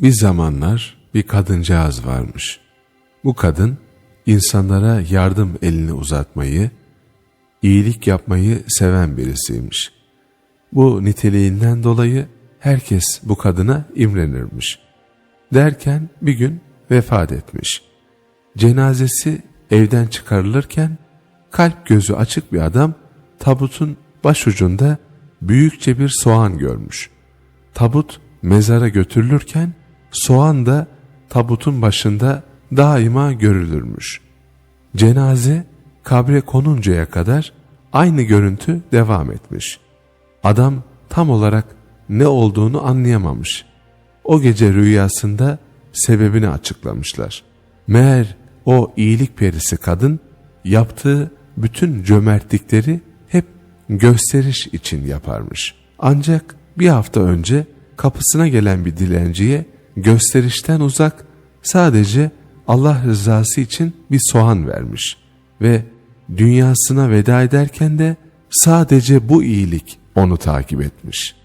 Bir zamanlar bir kadıncağız varmış. Bu kadın insanlara yardım elini uzatmayı, iyilik yapmayı seven birisiymiş. Bu niteliğinden dolayı herkes bu kadına imrenirmiş. Derken bir gün vefat etmiş. Cenazesi evden çıkarılırken kalp gözü açık bir adam tabutun başucunda büyükçe bir soğan görmüş. Tabut mezara götürülürken soğan da tabutun başında daima görülürmüş. Cenaze kabre konuncaya kadar aynı görüntü devam etmiş. Adam tam olarak ne olduğunu anlayamamış. O gece rüyasında sebebini açıklamışlar. Meğer o iyilik perisi kadın yaptığı bütün cömertlikleri hep gösteriş için yaparmış. Ancak bir hafta önce kapısına gelen bir dilenciye gösterişten uzak sadece Allah rızası için bir soğan vermiş ve dünyasına veda ederken de sadece bu iyilik onu takip etmiş.''